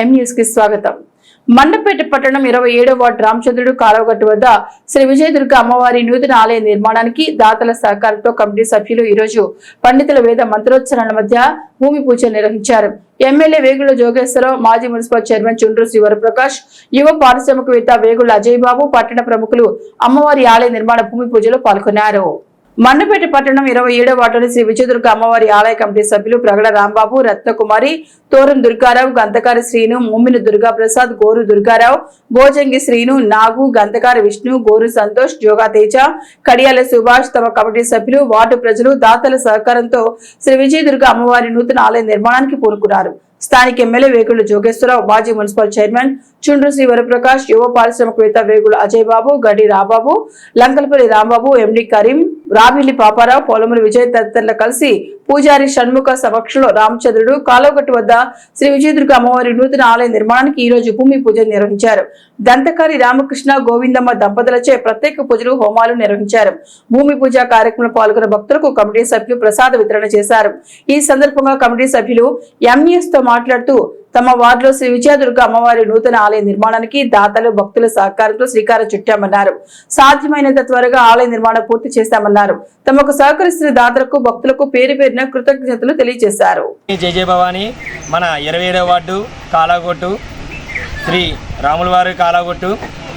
ఎం న్యూస్కి స్వాగతం. మండపేట పట్టణం ఇరవై ఏడో వార్డు రామచంద్రుడు కాలువగట్టు వద్ద శ్రీ విజయదుర్గ అమ్మవారి నూతన ఆలయ నిర్మాణానికి దాతల సహకారంతో కమిటీ సభ్యులు ఈరోజు పండితుల వేద మంత్రోచ్చరణల మధ్య భూమి పూజ నిర్వహించారు. ఎమ్మెల్యే వేగుల జోగేశ్వరరావు మాజీ మున్సిపల్ చైర్మన్ చుండ్రు శివరప్రకాష్ యువ పారిశ్రామికవేత్త వేగుల అజయ్ బాబు పట్టణ ప్రముఖులు అమ్మవారి ఆలయ నిర్మాణ భూమి పూజలో పాల్గొన్నారు. మండపేట పట్టణం ఇరవై ఏడో వార్డులో శ్రీ విజయదుర్గ అమ్మవారి ఆలయ కమిటీ సభ్యులు ప్రగడ రాంబాబు రత్నకుమారి తోరం దుర్గారావు గంతకారి శ్రీను ముమ్మిన దుర్గా ప్రసాద్ గోరు దుర్గారావు భోజంగి శ్రీను నాగు గంతకారి విష్ణు గోరు సంతోష్ జోగా తేజ కడియాల సుభాష్ తమ కమిటీ సభ్యులు వార్డు ప్రజలు దాతల సహకారంతో శ్రీ విజయదుర్గ అమ్మవారి నూతన ఆలయ నిర్మాణానికి పూనుకున్నారు. స్థానిక ఎమ్మెల్యే వేగుల జోగేశ్వరరావు మాజీ మున్సిపల్ చైర్మన్ చుండ్రు శ్రీ వరప్రకాష్ యువ పారిశ్రామికవేత్త వేగుల అజయ్ బాబు గడి రాబాబు లంకలపల్లి రాంబాబు ఎండి కరీం రాబిల్లి పాపారావు పొలములు విజయ్ తదితరులు కలిసి పూజారి షణ్ముఖ సమక్షంలో రామచంద్రుడు కాలువగట్టు వద్ద శ్రీ విజయదుర్గ అమ్మవారి నూతన ఆలయ నిర్మాణానికి ఈ రోజు భూమి పూజ నిర్వహించారు. దంతకారి రామకృష్ణ గోవిందమ్మ దంపతులచే ప్రత్యేక పూజలు హోమాలు నిర్వహించారు. భూమి పూజ కార్యక్రమంలో పాల్గొన్న భక్తులకు కమిటీ సభ్యులు ప్రసాద వితరణ చేశారు. ఈ సందర్భంగా కమిటీ సభ్యులు ఎంఈఎస్తో మాట్లాడుతూ తమ వార్డులో శ్రీ విజయదుర్గ అమ్మవారి నూతన ఆలయ నిర్మాణానికి దాతలు భక్తుల సహకారంతో శ్రీకారం చుట్టామన్నారు. సాధ్యమైనంత త్వరగా ఆలయ నిర్మాణం పూర్తి చేస్తామన్నారు. తమకు సహకరిస్తున్న దాతలకు భక్తులకు పేరు పేరున కృతజ్ఞతలు తెలియజేశారు. జయ జయ భవాని మన ఇరవై ఏడవ వార్డు కాలాగొట్టు శ్రీ రాములవారి కాలాగొట్టు.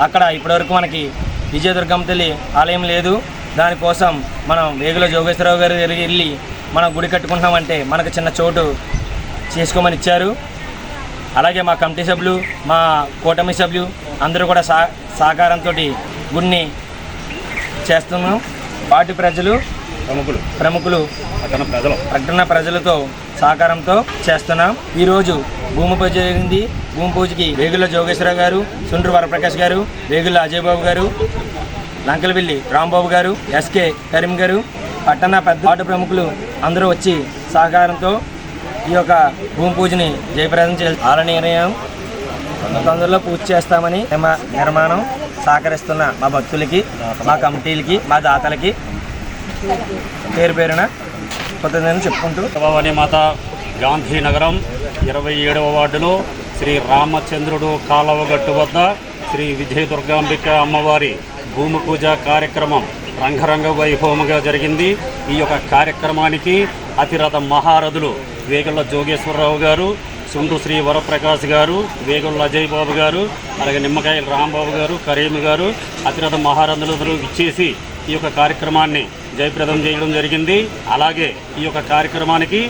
అక్కడ ఇప్పటివరకు మనకి విజయదుర్గమ్మ తల్లి ఆలయం లేదు. దానికోసం మనం వేగుల జోగేశ్వరరావు గారు వెళ్ళి మనం గుడి కట్టుకుంటున్నామంటే మనకు చిన్న చోటు చేసుకోమని ఇచ్చారు. అలాగే మా కమిటీ సభ్యులు మా కూటమి సభ్యులు అందరూ కూడా సహ సహకారంతో గుడిని చేస్తున్నాం. వాటి ప్రజలు ప్రముఖులు. ప్రముఖులు ప్రజలు. పట్టణ ప్రజలతో సహకారంతో చేస్తున్నాం. ఈరోజు భూమి పూజ జరిగింది. భూమి పూజకి వేగుల జోగేశ్వర గారు సుండ్రు వరప్రకాష్ గారు వేగుల అజయ్ బాబు గారు లంకలవెల్లి రాంబాబు గారు ఎస్కే కరీం గారు పట్టణ పెద్ద వార్డు ప్రముఖులు అందరూ వచ్చి సహకారంతో ఈ యొక్క భూమి పూజని జయప్రదం చే ఆల నిర్ణయం తొందరలో పూజ చేస్తామని నిర్మా నిర్మాణం సహకరిస్తున్న మా భక్తులకి మా కమిటీలకి మా దాతలకి పేరు పేరున కృతజ్ఞతలు చెప్పుకుంటూ భవానీ మాత గాంధీనగరం ఇరవై ఏడవ వార్డులో శ్రీ రామచంద్రుడు కాలవగట్టు వద్ద శ్రీ విజయ దుర్గాంబిక అమ్మవారి భూమి పూజ కార్యక్రమం రంగరంగ వైభవముగా జరిగింది. ఈ యొక్క కార్యక్రమానికి అతిరథ మహారథులు వేగుళ్ళ జోగేశ్వరరావు గారు సుండు శ్రీ వరప్రకాష్ గారు వేగుళ్ళ అజయ్ బాబు గారు అలాగే నిమ్మకాయల రాంబాబు గారు కరీం గారు అతిరథ మహారథులు ఇచ్చేసి ఈ యొక్క కార్యక్రమాన్ని జయప్రదం చేయడం జరిగింది. అలాగే ఈ యొక్క కార్యక్రమానికి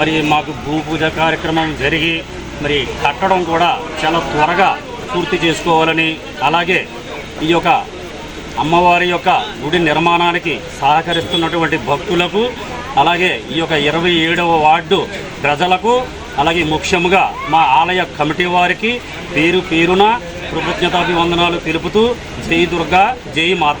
మరి మాకు భూపూజ కార్యక్రమం జరిగి మరి కట్టడం కూడా చాలా త్వరగా పూర్తి చేసుకోవాలని అలాగే ఈ యొక్క అమ్మవారి యొక్క గుడి నిర్మాణానికి సహకరిస్తున్నటువంటి భక్తులకు అలాగే ఈ యొక్క ఇరవై ఏడవ వార్డు ప్రజలకు అలాగే ముఖ్యంగా మా ఆలయ కమిటీ వారికి పేరు పేరున కృతజ్ఞతాభివందనాలు తెలుపుతూ జై దుర్గా జై మాత.